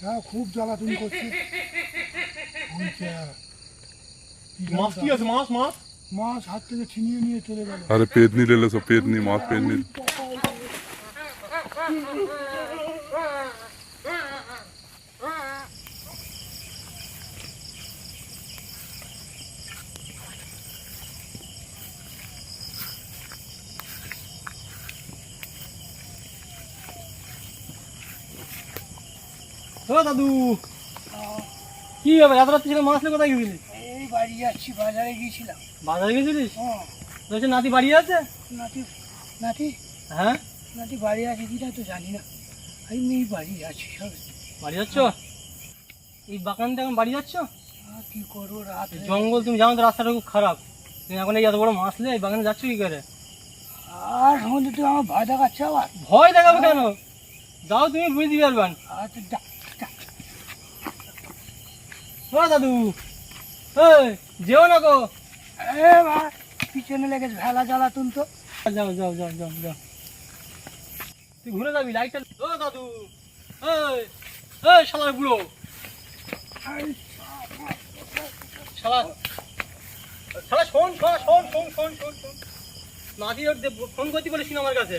হ্যাঁ খুব জ্বালাতন করছে ওই যা, কি মাছ কি আছে মাছ মাছ মাছ হাত থেকে ছিনিয়ে নিয়ে চলে গেল আরে পেদনি লেলে সব পেদনি মাছ পেদনি ও দাদু। কি হবে এত রাত্রি ছিল মাছ কোথায় গেছিলি এই বাড়ি যাচ্ছি বাজারে গিয়েছিলাম। বাজারে গেছিলিস হ্যাঁ বলছে নাতি বাড়ি আছে? নাতি নাতি? হ্যাঁ? নাতি বাড়ি আছে কিনা তো জানি না। আমি এই বাড়ি আছি সব। বাড়ি যাচ্ছ? এই বাগান থেকে এখন বাড়ি যাচ্ছ? আর কি করব রাত জঙ্গল তুমি জানো তো রাস্তাটা খুব খারাপ। তুমি এখন এই এত বড় মাছ এই বাগানে যাচ্ছ কি করে? আর সন্ধে তুই আমার ভয় দেখাচ্ছে আবার? ভয় দেখাবে কেন? যাও তুমি বুঝতে পারবেন আচ্ছা। ও দাদু। এই যেও না গো। এ মা পিছনে লেগেছে ভেলা জ্বালাতুন তো। যাও যাও যাও যাও যাও। তুই ঘুরে যাবি লাইটটা ও দাদু। এই এই শালার বুড়ো। শালা শালা শোন শোন শোন শোন শোন শোন। ওর ফোন করতে বলিস আমার কাছে।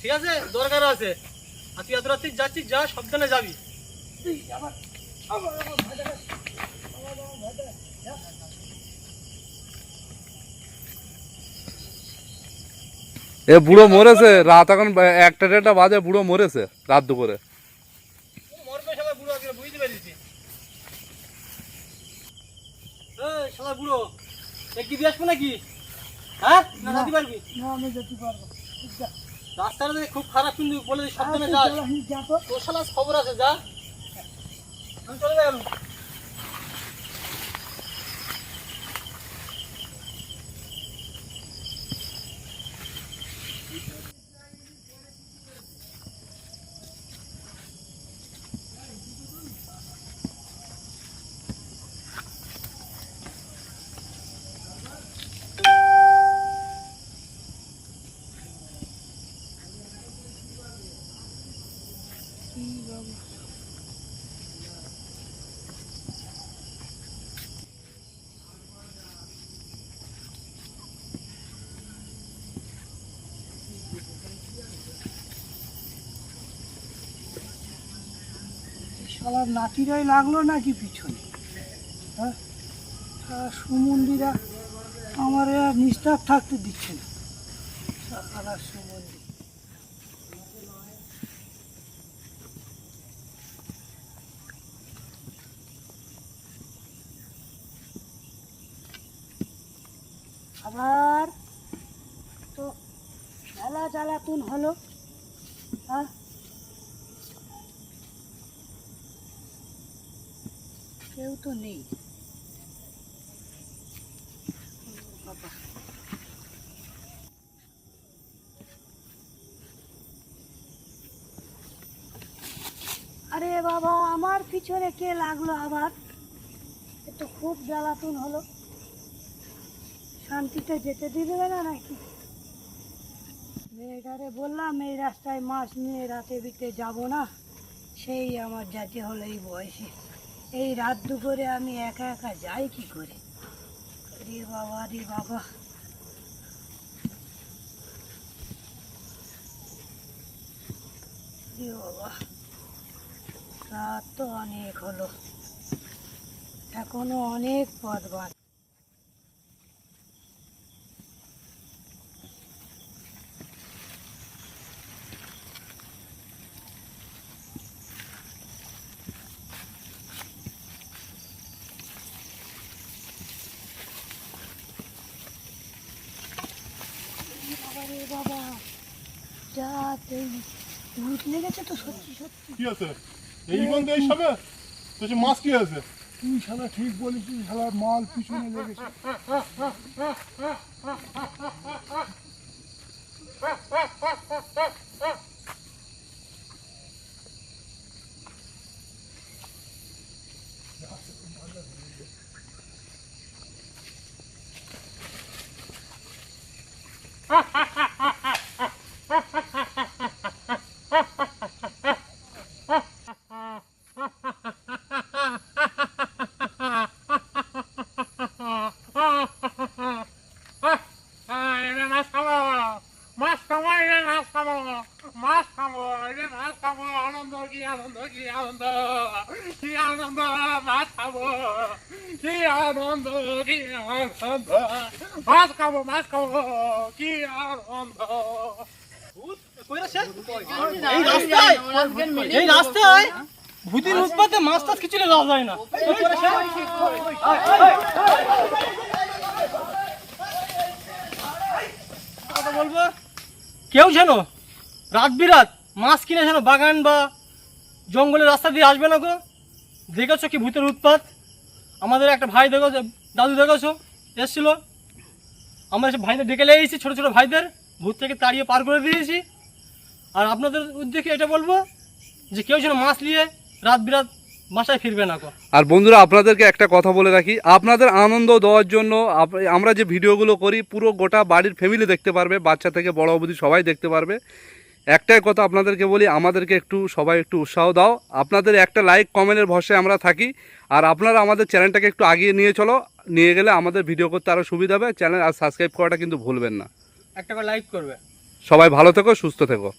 ঠিক আছে? দরকার আছে। আর তুই এত রাত্রি যাচ্ছিস যা সাবধানে যাবি। আবার এ বুড়ো মরেছে রাত এখন একটা দেড়টা বাজে বুড়ো মরেছে রাত দুপুরে। হ্যাঁ। রাস্তাটা খুব খারাপ কিন্তু বলে সাবধানে যা। তোর খবর আছে যা। আমি চলে গেলাম কি বাবা। এই শালার নাতিরাই লাগল নাকি পিছনে? হ্যাঁ? সুমন্দিরা আমার আর নিস্তার থাকতে দিচ্ছে না। শালা সুমন্দির আবার তো খেলা জ্বালাতুন হলো হ্যাঁ? কেউ তো নেই। আরে বাবা, আমার পিছনে কে লাগল আবার? এ তো খুব জ্বালাতুন হলো। শান্তিতে যেতে দিবে না নাকি? মেয়েটারে বললাম, এই রাস্তায় মাছ নিয়ে রাতে বিতে যাব না। সেই আমার জাতি হলো এই বয়সে। এই রাত দুপুরে আমি একা একা যাই কি করে? রে বাবা রে বাবা। রে বাবা, রাত তো অনেক হলো। এখনও অনেক পথ বাকি। বাবা। যা এই ভূত লেগেছে তো সত্যি সত্যি। কি আছে? এই বন্ধে এই সবে তো সে মাছ কি আছে? তুই শালা ঠিক বলেছিস শালার মাল পিছনে লেগেছে। Ha ha ha ha! কি আনন্দ কি আনন্দ খাব কি আনন্দ কি আনন্দ মাছ খাব মাছ খাব কি আনন্দ এই রাস্তায় ভূতির উৎপাতে মাছ টাছ কিছু যাওয়া যায় না বলব কেউ যেন রাত বিরাত মাছ কিনে যেন বাগান বা জঙ্গলের রাস্তা দিয়ে আসবে না গো। দেখেছ কি ভূতের উৎপাত? আমাদের একটা ভাই দেখেছ, দাদু দেখেছ? এসছিল। আমরা সব ভাইদের ডেকে লেগেছি ছোটো ছোটো ভাইদের। ভূত থেকে তাড়িয়ে পার করে দিয়েছি। আর আপনাদের উদ্দেশ্যে এটা বলব যে কেউ যেন মাছ নিয়ে রাত বিরাত বাসায় ফিরবে না আর বন্ধুরা, আপনাদেরকে একটা কথা বলে রাখি। আপনাদের আনন্দ দেওয়ার জন্য আমরা যে ভিডিওগুলো করি, পুরো গোটা বাড়ির ফ্যামিলি দেখতে পারবে, বাচ্চা থেকে বড় অবধি সবাই দেখতে পারবে। একটাই কথা আপনাদেরকে বলি আমাদেরকে একটু সবাই একটু উৎসাহ দাও। আপনাদের একটা লাইক কমেন্টের ভরসায় আমরা থাকি। আর আপনারা আমাদের চ্যানেলটাকে একটু আগিয়ে নিয়ে চলো। নিয়ে গেলে আমাদের ভিডিও করতে আরও সুবিধা হবে। চ্যানেল আর সাবস্ক্রাইব করাটা কিন্তু ভুলবেন না। একটা করে লাইক করবে। সবাই ভালো থেকো সুস্থ থেকো।